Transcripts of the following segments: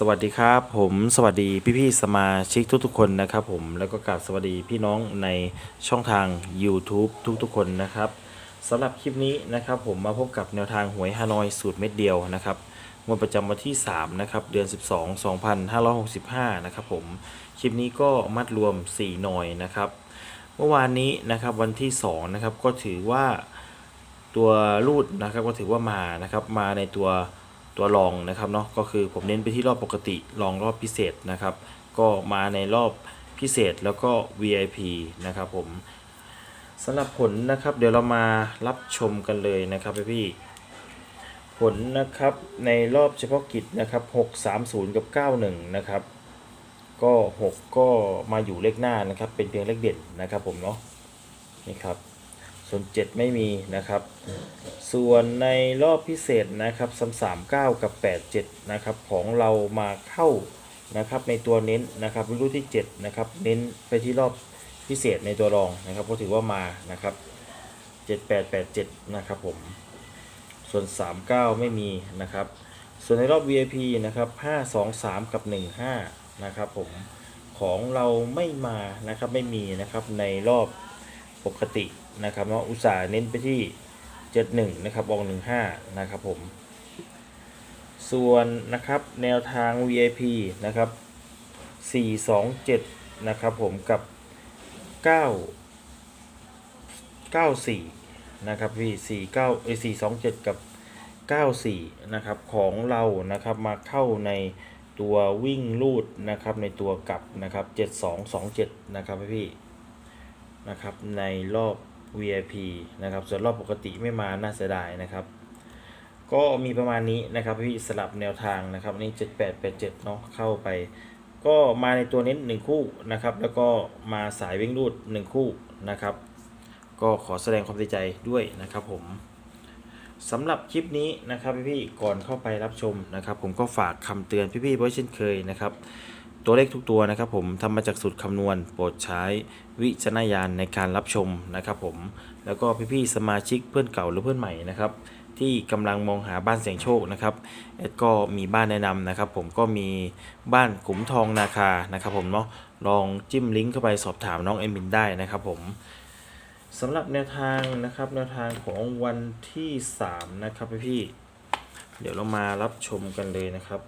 สวัสดีครับ ผมสวัสดีพี่ๆสมาชิกทุกๆคนนะครับผมแล้วก็กราบสวัสดีพี่น้องในช่องทาง YouTube ทุกๆคนนะครับสำหรับคลิปนี้นะครับผมมาพบกับแนวทางหวยฮานอยสูตรเม็ดเดียวนะครับงวดประจำวันที่ 3 นะครับ เดือน 12 2565 นะครับผมคลิปนี้ก็มัดรวม 4 หน่อยนะครับ เมื่อวานนี้นะครับวันที่ 2 นะครับก็ถือว่าตัวรูดนะครับก็ถือว่ามานะครับมาในตัว ตัวรองนะครับเนาะก็คือผมเน้นไปที่รอบปกติรองรอบพิเศษนะครับ ก็มาในรอบพิเศษแล้วก็ VIP นะครับผมสำหรับผลนะครับ เดี๋ยวเรามารับชมกันเลยนะครับพี่ๆผลนะครับในรอบเฉพาะกิจนะครับ 630 กับ 91 นะครับ ก็ 6 ก็มาอยู่เลขหน้านะครับ เป็นเพียงเลขเด่นนะครับผมเนาะนี่ครับ ส่วน 7 ไม่มีนะครับ ส่วนในรอบพิเศษนะครับ339กับ 87 นะครับ ของเรามาเข้านะครับในตัวเน้นนะครับรุ่นที่ 7 นะครับ เน้นไปที่รอบพิเศษในตัวรองนะครับก็ถือว่ามานะครับ 7887 นะครับผม ส่วน 39 ไม่มีนะครับ ส่วนในรอบ VIP นะครับ523 กับ 15 นะครับผมของเราไม่มานะครับไม่มีนะครับในรอบ ปกตินะครับเนาะอุตสาห์เน้นไปที่ 71 นะครับออก15 นะครับผม ส่วนนะครับแนวทาง VIP นะครับ 427 นะครับผมกับ 9 94 นะครับพี่49เอ้ย427 กับ 94 นะครับของเรานะครับมาเข้าในตัววิ่งลูดนะครับในตัวกลับนะครับ 7227 นะครับพี่ นะครับในรอบ VIP นะครับส่วนรอบปกติไม่มาน่าเสียดายนะครับ ก็มีประมาณนี้นะครับพี่สลับแนวทางนะครับนี่7887เนาะเข้าไป ก็มาในตัวเน้น1คู่นะครับ แล้วก็มาสายวิ่งรูด1คู่นะครับ ก็ขอแสดงความเสียใจด้วยนะครับผมสำหรับคลิปนี้นะครับพี่ๆก่อนเข้าไปรับชมนะครับ ผมก็ฝากคำเตือนพี่ๆไว้เช่นเคยนะครับ ตัวเลขทุกตัวนะครับผมทำมาจากสูตรคำนวณ โปรดใช้วิจารณญาณในการรับชมนะครับผมแล้วก็พี่ๆสมาชิกเพื่อนเก่าหรือเพื่อนใหม่นะครับที่กำลังมองหาบ้านเสียงโชคนะครับเอ็ดก็มีบ้านแนะนำนะครับ ผมก็มีบ้านขุมทองนาคานะครับ ผมเนาะลองจิ้มลิงก์เข้าไปสอบถามน้องเอมินได้นะครับ ผมสำหรับแนวทางนะครับแนวทางของวันที่ 3 นะครับพี่ๆเดี๋ยวเรามารับชมกันเลยนะครับ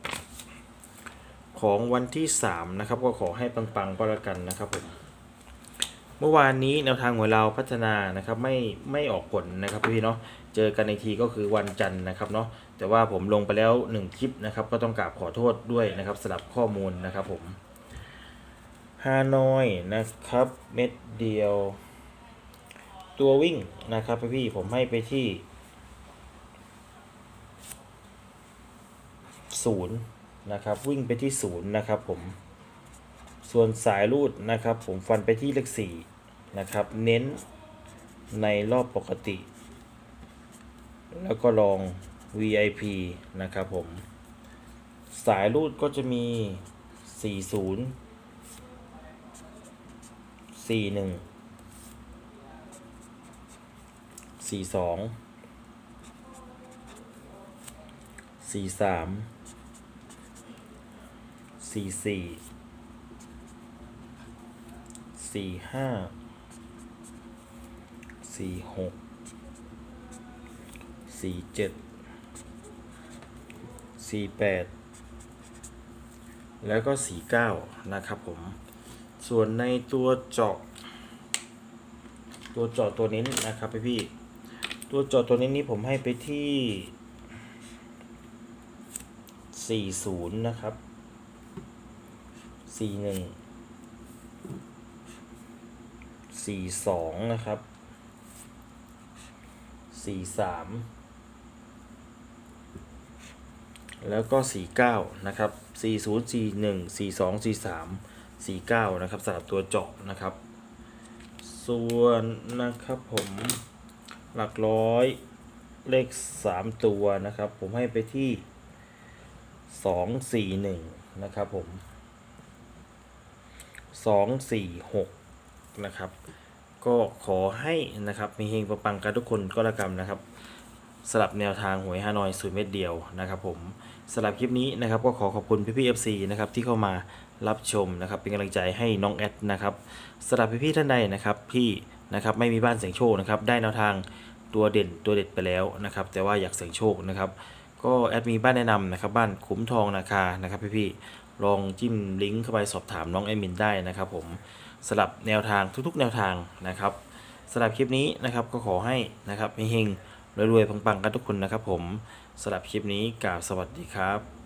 ของวันที่ 3 นะครับ ก็ขอให้ปังๆก็แล้วกันนะครับผมเมื่อวานนี้แนวทางของเราพัฒนานะครับไม่ไม่ออกผลนะครับพี่เนาะเจอกันในทีก็คือวันจันทร์นะครับเนาะแต่ว่าผมลงไปแล้ว 1 คลิปนะครับ ก็ต้องกราบขอโทษด้วยนะครับสลับข้อมูลนะครับผมฮานอยนะครับเม็ดเดียว ตัววิ่งนะครับพี่ผมให้ไปที่ศูนย์ นะครับ วิ่งไปที่ศูนย์นะครับผม ส่วนสายรูดนะครับ ผมฟันไปที่เลขสี่นะครับ เน้นในรอบปกติ แล้วก็ลอง VIP นะครับผม สายรูดก็จะมี 40 41 42 43 44สี่สี่ห้าสี่หกสี่เจ็ดสี่แปดแล้วก็สี่เก้านะครับผม ส่วนในตัวเจาะ ตัวเจาะตัวนี้นะครับพี่พี่ ตัวเจาะตัวนี้นี้ผมให้ไปที่สี่ศูนย์นะครับ สี่หนึ่งสี่สองนะครับสี่สามแล้วก็สี่เก้านะครับสี่ศูนย์สี่หนึ่งสี่สองสี่สามสี่เก้านะครับสำหรับตัวเจาะนะครับ ส่วนนะครับผมหลักร้อยเลขสามตัวนะครับ ผมให้ไปที่สองสี่หนึ่งนะครับผม สองสี่หกนะครับ ก็ขอให้นะครับมีเฮงปังกันทุกคนก็แล้วกันนะครับสลับแนวทางหวยฮานอยศูนย์เม็ดเดียวนะครับผมสำหรับคลิปนี้นะครับก็ขอขอบคุณพี่พี่เอฟซีนะครับที่เข้ามารับชมนะครับเป็นกำลังใจให้น้องแอดนะครับสำหรับพี่พี่ท่านใดนะครับที่นะครับไม่มีบ้านเสียงโชคนะครับได้แนวทางตัวเด่นตัวเด็ดไปแล้วนะครับแต่ว่าอยากเสี่ยงโชคนะครับก็แอดมีบ้านแนะนำนะครับบ้านขุมทองนาคานะครับพี่ๆ ลองจิ้มลิงก์เข้าไปสอบถามน้องแอดมินได้นะครับผมสลับแนวทางทุกๆ แนวทางนะครับสำหรับคลิปนี้นะครับก็ขอให้นะครับเฮงๆรวยๆปังๆกันทุกคนนะครับผมสำหรับคลิปนี้กล่าวสวัสดีครับ